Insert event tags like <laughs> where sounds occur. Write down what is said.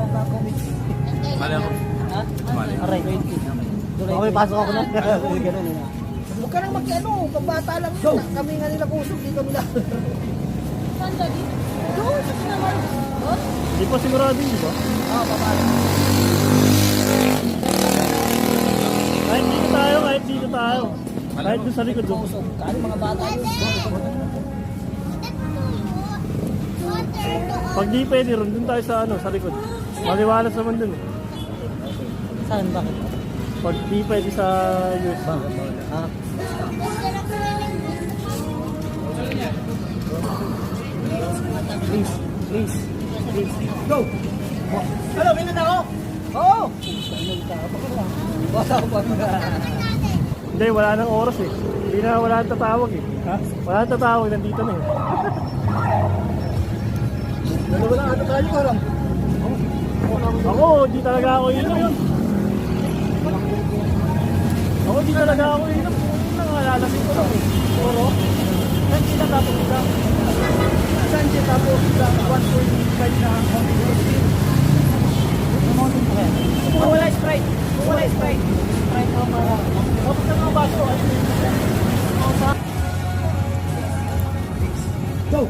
ako ka comics. Mali ako. Ha? Mali. Aray. Okay, pasok ako na. <laughs> Ganun. Huwag ka nang mag-ano, pambata lang yun. Kami nga nila kusog, di kami lang. Saan dali? Doon, sa naman. Oh? Hindi pa sigurado yun, di ba? Oo, papalo. Kahit dito tayo, kahit dito tayo. Kahit doon sa likod doon. Kaya mga bata. Pag di pwede ron, doon tayo sa ano, sa likod. Maliwalas naman eh. Saan, bakit? Pag di pwede sa youth. Ha? Please, please, please. Go! Hello, ako! Oo! Basta ako pa Hindi, wala nang oras eh. Hindi na wala nang tatawag eh. Ha? Wala nang tatawag, nandito na eh. Dalawa lang ata tayo, karam. Ako, di talaga ako inom yun. Ako, di talaga ako inom. Nangalalasin ko lang. Puro. Saan sila tapos? Saan sila tapos sila? 1.5 na Kung wala Sprite, wala Sprite. Sprite ako para. Tapos sa mga baso. Go!